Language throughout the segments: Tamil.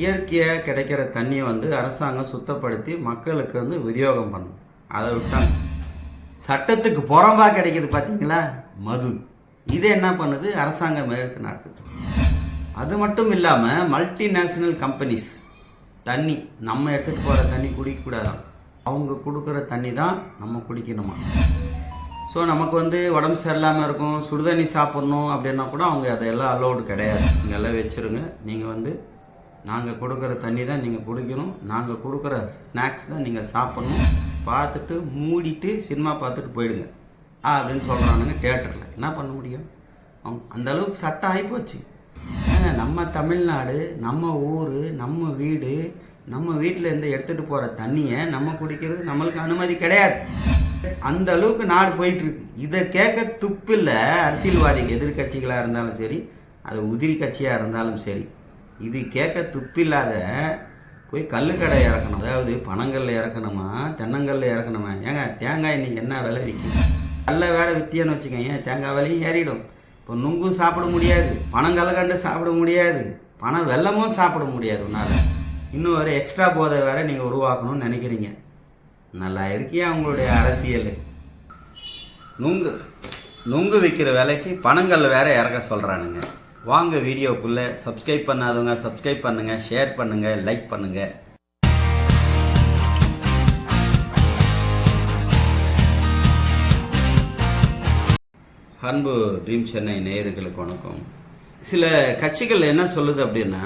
இயற்கையாக கிடைக்கிற தண்ணியை வந்து அரசாங்கம் சுத்தப்படுத்தி மக்களுக்கு வந்து விநியோகம் பண்ணும். அதை விட்டாங்க சட்டத்துக்கு புறம்பாக கிடைக்கிது பார்த்தீங்களா மது. இது என்ன பண்ணுது? அரசாங்கம் எடுத்து நடத்துது. அது மட்டும் இல்லாமல் மல்டிநேஷ்னல் கம்பெனிஸ் தண்ணி நம்ம எடுத்துகிட்டு போகிற தண்ணி குடிக்கக்கூடாதான் அவங்க கொடுக்குற தண்ணி தான் நம்ம குடிக்கணுமா? ஸோ நமக்கு வந்து உடம்பு சரியில்லாமல் இருக்கும். சுடுதண்ணி சாப்பிட்ணும் அப்படின்னா கூட அவங்க அதெல்லாம் அலோடு கிடையாது. நீங்கள் எல்லாம் வச்சுருங்க. நீங்கள் வந்து நாங்கள் கொடுக்குற தண்ணி தான் நீங்கள் குடிக்கணும். நாங்கள் கொடுக்குற ஸ்நாக்ஸ் தான் நீங்கள் சாப்பிட்ணும். பார்த்துட்டு மூடிட்டு சினிமா பார்த்துட்டு போயிடுங்க. அப்படின்னு சொல்கிறானுங்க தேட்டரில் என்ன பண்ண முடியும்? அவங்க அந்த அளவுக்கு சட்டம் ஆகிப்போச்சு நம்ம தமிழ்நாடு நம்ம ஊர் நம்ம வீடு நம்ம வீட்டில் இருந்து எடுத்துகிட்டு போகிற தண்ணியை நம்ம குடிக்கிறது நம்மளுக்கு அனுமதி கிடையாது. அந்த அளவுக்கு நாடு போயிட்டுருக்கு. இதை கேட்க துப்பில்லை அரசியல்வாதிகள் எதிர்கட்சிகளாக இருந்தாலும் சரி அது உதிரி கட்சியாக இருந்தாலும் சரி. இது கேட்க துப்பில்லாத போய் கல்லுக்கடை இறக்கணும். அதாவது பனங்கல்ல இறக்கணுமா? தென்னங்கல்ல இறக்கணுமா? ஏங்க தேங்காய் இன்னைக்கு என்ன விலை விற்கும் கல்ல வேறு வித்தியன்னு வச்சுக்கோங்க தேங்காய் விலையும் ஏறிடும். இப்போ நுங்கும் சாப்பிட முடியாது பனங்கல்ல கண்டு சாப்பிட முடியாது பணம் வெல்லமும் சாப்பிட முடியாது உன்னால். இன்னும் ஒரு எக்ஸ்ட்ரா போதை வேற நீங்கள் உருவாக்கணும்னு நினைக்கிறீங்க. நல்லா இருக்கியா உங்களுடைய அரசியல்? நுங்கு நுங்கு விற்கிற விலைக்கு பணங்கள் வேற இறக்க சொல்கிறானுங்க வாங்க வீடியோக்குள்ளே. சப்ஸ்கிரைப் பண்ணாதவங்க சப்ஸ்கிரைப் பண்ணுங்கள் ஷேர் பண்ணுங்கள் லைக் பண்ணுங்கள் அன்பு ட்ரீம் சென்னை நேயர்களுக்கு வணக்கம். சில கட்சிகள் என்ன சொல்லுது அப்படின்னா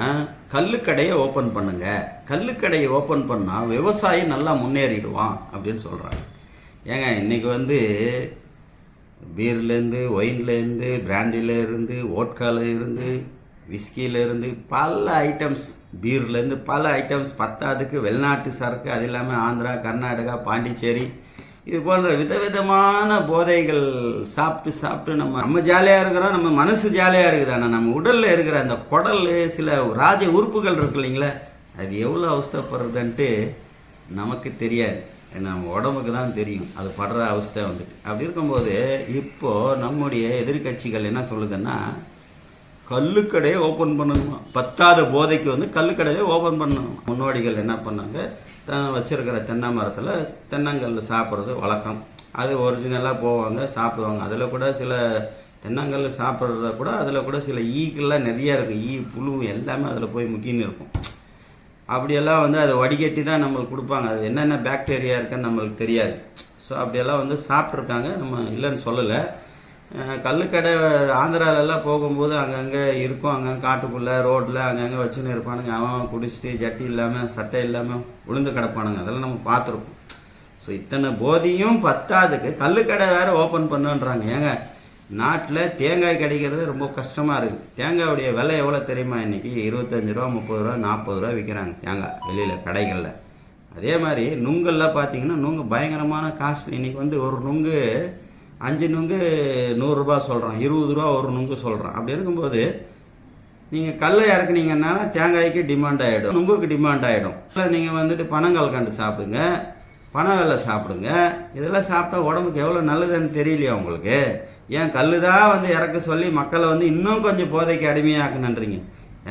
கல்லுக்கடையை ஓப்பன் பண்ணுங்க. கல்லுக்கடையை ஓப்பன் பண்ணால் விவசாயி நல்லா முன்னேறிடுவான் அப்படின்னு சொல்கிறாங்க ஏங்க இன்றைக்கி வந்து பீர்லேருந்து ஒயின்லேருந்து பிராண்டிலேருந்து ஓட்கால இருந்து விஸ்கியிலேருந்து பல ஐட்டம்ஸ் பீர்லேருந்து பல ஐட்டம்ஸ் பத்தாதுக்கு வெளிநாட்டு சரக்கு அது இல்லாமல் ஆந்திரா கர்நாடகா பாண்டிச்சேரி இது போன்ற விதவிதமான போதைகள் சாப்பிட்டு சாப்பிட்டு நம்ம நம்ம ஜாலியாக இருக்கிறோம் நம்ம மனசு ஜாலியாக இருக்குது. ஆனால் நம்ம உடலில் இருக்கிற அந்த குடல் சில ராஜ உறுப்புகள் இருக்கு இல்லைங்களா? அது எவ்வளோ அவஸ்தைப்படுறதுன்ட்டு நமக்கு தெரியாது. நம்ம உடம்புக்கு தான் தெரியும். அது படுற அவஸ்தை வந்துட்டு. அப்படி இருக்கும்போது இப்போது நம்முடைய எதிர்க்கட்சிகள் என்ன சொல்லுதுன்னா கல்லுக்கடையை ஓப்பன் பண்ணணுமா? பத்தாத போதைக்கு வந்து கல்லுக்கடையை ஓப்பன் பண்ணணும்? முன்னோடிகள் என்ன பண்ணாங்க? தான் வச்சுருக்கிற தென்னை மரத்தில் தென்னங்கல் சாப்பிட்றது வழக்கம். அது ஒரிஜினலாக போவாங்க சாப்பிடுவாங்க. அதில் கூட சில தென்னங்கல் சாப்பிட்றத கூட அதில் கூட சில ஈக்கெல்லாம் நிறையா இருக்கும் ஈ புழு எல்லாமே அதில் போய் முக்கின்னு இருக்கும். அப்படியெல்லாம் வந்து அதை வடிகட்டி தான் நம்மளுக்கு கொடுப்பாங்க. அது என்னென்ன பாக்டீரியா இருக்குன்னு நம்மளுக்கு தெரியாது. ஸோ அப்படியெல்லாம் வந்து சாப்பிட்ருக்காங்க நம்ம இல்லைன்னு சொல்லலை. கல்லுக்கடை கள்ளுக்கடை ஆந்திராலெல்லாம் போகும்போது அங்கங்கே இருக்கும். அங்கங்கே காட்டுக்குள்ளே ரோட்டில் அங்கங்கே வச்சுன்னு இருப்பானுங்க. அவன் குடிச்சிட்டு ஜட்டி இல்லாமல் சட்டை இல்லாமல் உளுந்து கிடப்பானுங்க. அதெல்லாம் நம்ம பார்த்துருப்போம். ஸோ இத்தனை போதியும் பத்தாதுக்கு கல்லுக்கடை வேறு ஓப்பன் பண்ணுன்றாங்க. ஏங்க நாட்டில் தேங்காய் கிடைக்கிறது ரொம்ப கஷ்டமாக இருக்குது தேங்காயுடைய விலை எவ்வளோ தெரியுமா இன்றைக்கி இருபத்தஞ்சி ரூபா முப்பது ரூபா நாற்பது ரூபா விற்கிறாங்க தேங்காய் வெளியில் கடைகளில். அதே மாதிரி நுங்கெல்லாம் பார்த்தீங்கன்னா நுங்கு பயங்கரமான காசு இன்றைக்கி வந்து ஒரு நுங்கு அஞ்சு நுங்கு நூறுரூபா சொல்கிறான் இருபது ரூபா ஒரு நுங்கு சொல்கிறான் அப்படி இருக்கும்போது நீங்கள் கல்லை இறக்குனீங்கன்னா தேங்காய்க்கு டிமாண்ட் ஆகிடும் நுங்குக்கு டிமாண்ட் ஆகிடும் இல்லை நீங்கள் வந்துட்டு பனங்கால் கண்டு சாப்பிடுங்க. பனை வேலை சாப்பிடுங்க. இதெல்லாம் சாப்பிட்டா உடம்புக்கு எவ்வளோ நல்லதுன்னு தெரியலையா உங்களுக்கு? ஏன் கல் தான் வந்து இறக்க சொல்லி மக்களை வந்து இன்னும் கொஞ்சம் போதைக்கு அடிமையாக்குனன்றீங்க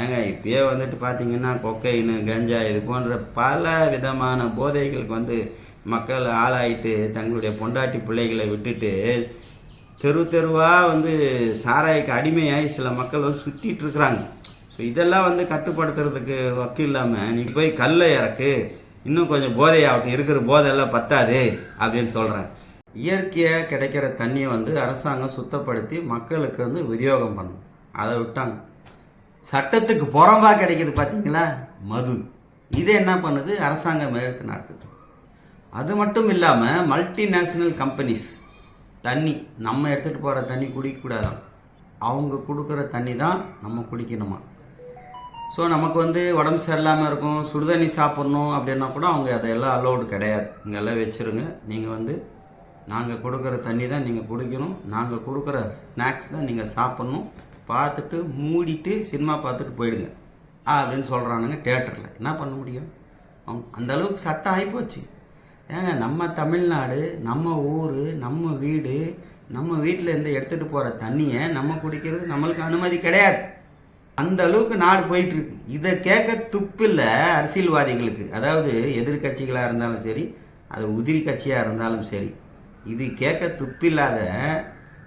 ஏங்க இப்பயே வந்துட்டு பார்த்தீங்கன்னா கொக்கைனு கஞ்சா இது போன்ற பல விதமான போதைகளுக்கு வந்து மக்கள் ஆளாயிட்டு தங்களுடைய பொண்டாட்டி பிள்ளைகளை விட்டுட்டு தெரு தெருவாக வந்து சாராய்க்கு அடிமையாகி சில மக்கள் வந்து சுற்றிட்டு இருக்கிறாங்க. ஸோ இதெல்லாம் வந்து கட்டுப்படுத்துறதுக்கு வக்கு இல்லாமல் நீ போய் கல்லை இறக்கு. இன்னும் கொஞ்சம் போதையாகட்டும் இருக்கிற போதையெல்லாம் பத்தாது அப்படின்னு சொல்கிறேன் இயற்கையாக கிடைக்கிற தண்ணியை வந்து அரசாங்கம் சுத்தப்படுத்தி மக்களுக்கு வந்து விநியோகம் பண்ணும். அதை விட்டாங்க. சட்டத்துக்கு புறம்பாக கிடைக்கிது பார்த்தீங்களா மது. இது என்ன பண்ணுது? அரசாங்கம் எடுத்து நடத்துது. அது மட்டும் இல்லாமல் மல்டிநேஷ்னல் கம்பெனிஸ் தண்ணி நம்ம எடுத்துகிட்டு போகிற தண்ணி குடிக்கக்கூடாதான். அவங்க கொடுக்குற தண்ணி தான் நம்ம குடிக்கணுமா? ஸோ நமக்கு வந்து உடம்பு சரியில்லாமல் இருக்கும் சுடுதண்ணி சாப்பிட்ணும் அப்படின்னா கூட அவங்க அதெல்லாம் அலோடு கிடையாது. இங்கெல்லாம் வச்சுருங்க. நீங்கள் வந்து நாங்கள் கொடுக்குற தண்ணி தான் நீங்கள் குடிக்கணும். நாங்கள் கொடுக்குற ஸ்நாக்ஸ் தான் நீங்கள் சாப்பிட்ணும். பார்த்துட்டு மூடிட்டு சினிமா பார்த்துட்டு போயிடுங்க. ஆ அப்படின்னு சொல்கிறானுங்க தேட்டரில் என்ன பண்ண முடியும்? அவங்க அந்தளவுக்கு சட்டம் ஆகிப்போச்சு ஏங்க நம்ம தமிழ்நாடு நம்ம ஊர் நம்ம வீடு நம்ம வீட்டில் இருந்து எடுத்துகிட்டு போகிற தண்ணியை நம்ம குடிக்கிறது நம்மளுக்கு அனுமதி கிடையாது. அந்த அளவுக்கு நாடு போயிட்டு இருக்கு இதை கேட்க துப்பில்லை அரசியல்வாதிகளுக்கு. அதாவது எதிர்க்கட்சிகளாக இருந்தாலும் சரி அது உதிரி கட்சியாக இருந்தாலும் சரி இது கேட்க துப்பில்லாத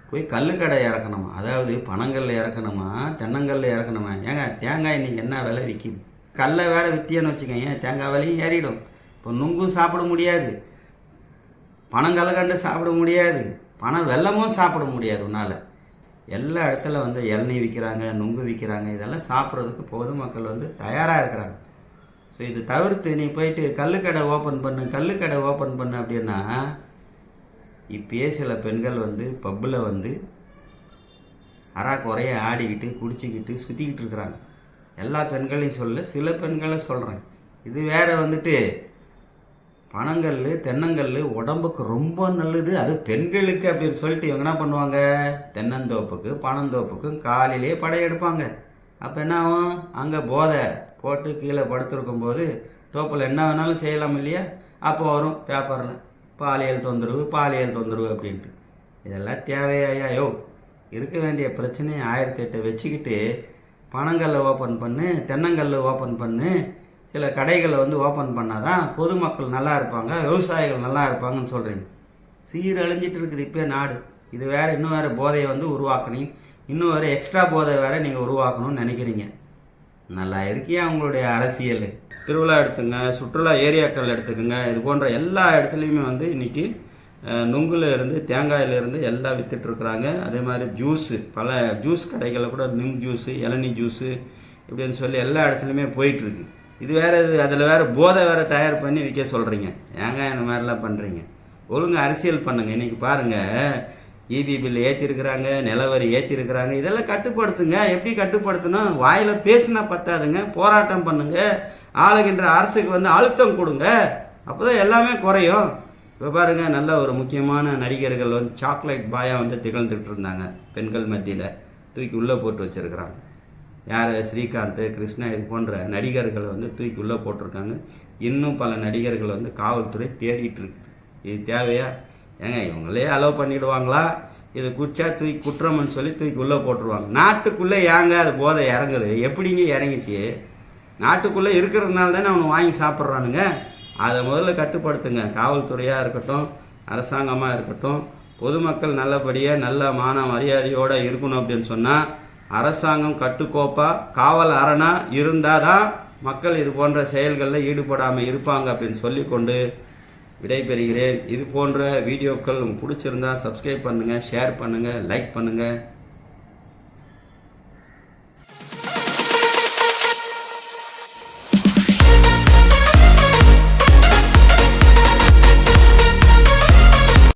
போய் கல்லுக்கடை இறக்கணுமா? அதாவது பனங்கல்ல இறக்கணுமா? தென்னங்கல்ல இறக்கணுமா? ஏங்க தேங்காய் இன்னைக்கு என்ன விலை விற்கிது கல்லை வேறு வித்தியன்னு வச்சுக்கோங்க தேங்காய் விலையும் ஏறிடும். இப்போ நுங்கும் சாப்பிட முடியாது. பனங்கல்கண்டு சாப்பிட முடியாது. பணம் வெல்லமும் சாப்பிட முடியாது உன்னால். எல்லா இடத்துல வந்து இளநீ விற்கிறாங்க நுங்கு விற்கிறாங்க இதெல்லாம் சாப்பிட்றதுக்கு பொதுமக்கள் வந்து தயாராக இருக்கிறாங்க. ஸோ இது தவிர்த்து நீ போயிட்டு கல்லுக்கடை ஓப்பன் பண்ணு கல்லுக்கடை ஓப்பன் பண்ணு அப்படின்னா இப்பயே சில பெண்கள் வந்து பப்பில் வந்து அறா குறைய ஆடிக்கிட்டு குடிச்சிக்கிட்டு சுற்றிக்கிட்டு இருக்கிறாங்க. எல்லா பெண்களையும் சொல்ல சில பெண்களை சொல்கிறேன் இது வேறு வந்துட்டு பனங்கல் தென்னங்கல் உடம்புக்கு ரொம்ப நல்லது. அது பெண்களுக்கு அப்படின்னு சொல்லிட்டு இவங்க என்ன பண்ணுவாங்க? தென்னந்தோப்புக்கு பனந்தோப்புக்கும் காலையிலேயே படையெடுப்பாங்க அப்போ என்ன ஆகும்? அங்கே போதை போட்டு கீழே படுத்திருக்கும் போது தோப்பில் என்ன வேணாலும் செய்யலாம் இல்லையா? அப்போ வரும் பேப்பரில் பாலியல் தொந்தரவு பாலியல் தொந்தரவு அப்படின்ட்டு. இதெல்லாம் தேவையாயா? யோ இருக்க வேண்டிய பிரச்சனையை ஆயிரத்தி எட்டை வச்சுக்கிட்டு பனங்கல்லை ஓப்பன் பண்ணு தென்னங்கல்ல ஓப்பன் பண்ணு. சில கடைகளை வந்து ஓப்பன் பண்ணால் தான் பொதுமக்கள் நல்லா இருப்பாங்க விவசாயிகள் நல்லா இருப்பாங்கன்னு சொல்கிறீங்க சீரழிஞ்சிட்டு இருக்குது இப்போ நாடு. இது வேறு இன்னும் வேறு போதையை வந்து உருவாக்குறீங்க இன்னும் வேறு எக்ஸ்ட்ரா போதை வேறு நீங்கள் உருவாக்கணும்னு நினைக்கிறீங்க. நல்லா இருக்கியா உங்களுடைய அரசியல்? திருவிழா எடுத்துங்க சுற்றுலா ஏரியாக்கள் எடுத்துக்கோங்க. இது போன்ற எல்லா இடத்துலையுமே வந்து இன்றைக்கி அஹ், நுங்குல இருந்து தேங்காயிலிருந்து எல்லாம் விற்றுட்ருக்குறாங்க அதே மாதிரி ஜூஸு பல ஜூஸ் கடைகளில் கூட நுங்கு ஜூஸு இளநி ஜூஸு இப்படின்னு சொல்லி எல்லா இடத்துலையுமே போயிட்டுருக்கு இது வேறு இது அதில் வேறு போதை வேற தயார் பண்ணி விற்க சொல்கிறீங்க ஏங்க இந்த மாதிரிலாம் பண்ணுறீங்க ஒழுங்கு அரசியல் பண்ணுங்க. இன்றைக்கி பாருங்கள் இபி பில் ஏற்றிருக்கிறாங்க நிலவரி ஏற்றிருக்கிறாங்க இதெல்லாம் கட்டுப்படுத்துங்க. எப்படி கட்டுப்படுத்தணும்? வாயில் பேசினா பத்தாதுங்க. போராட்டம் பண்ணுங்க. ஆளுகின்ற அரசுக்கு வந்து அழுத்தம் கொடுங்க. அப்போ தான் எல்லாமே குறையும். இப்போ பாருங்கள் நல்ல ஒரு முக்கியமான நடிகர்கள் வந்து சாக்லேட் பாயாக வந்து திகழ்ந்துகிட்டு இருந்தாங்க. பெண்கள் மத்தியில் தூக்கி உள்ளே போட்டு வச்சிருக்கிறாங்க. யார்? ஸ்ரீகாந்த் கிருஷ்ணா இது போன்ற நடிகர்களை வந்து தூக்கி உள்ளே போட்டிருக்காங்க. இன்னும் பல நடிகர்கள் வந்து காவல்துறை தேடிட்டு இருக்குது. இது தேவையா? ஏங்க இவங்களே அலோவ் பண்ணிடுவாங்களா? இது குச்சா தூக்கி குற்றம்னு சொல்லி தூக்கி உள்ளே போட்டுருவாங்க. நாட்டுக்குள்ளே ஏங்க அது போதை இறங்குது? எப்படிங்க இறங்கிச்சு? நாட்டுக்குள்ளே இருக்கிறதுனால தானே அவனை வாங்கி சாப்பிட்றானுங்க. அதை முதல்ல கட்டுப்படுத்துங்க. காவல்துறையாக இருக்கட்டும் அரசாங்கமாக இருக்கட்டும் பொதுமக்கள் நல்லபடியாக நல்ல மான மரியாதையோடு இருக்கணும் அப்படின்னு சொன்னால் அரசாங்கம் கட்டுக்கோப்பாக காவல் அரணா இருந்தால் தான் மக்கள் இது போன்ற செயல்களில் ஈடுபடாமல் இருப்பாங்க அப்படின்னு சொல்லிக்கொண்டு விடைபெறுகிறேன். இது போன்ற வீடியோக்கள் உங்களுக்கு பிடிச்சிருந்தா சப்ஸ்கிரைப் பண்ணுங்கள் ஷேர் பண்ணுங்கள் லைக் பண்ணுங்கள்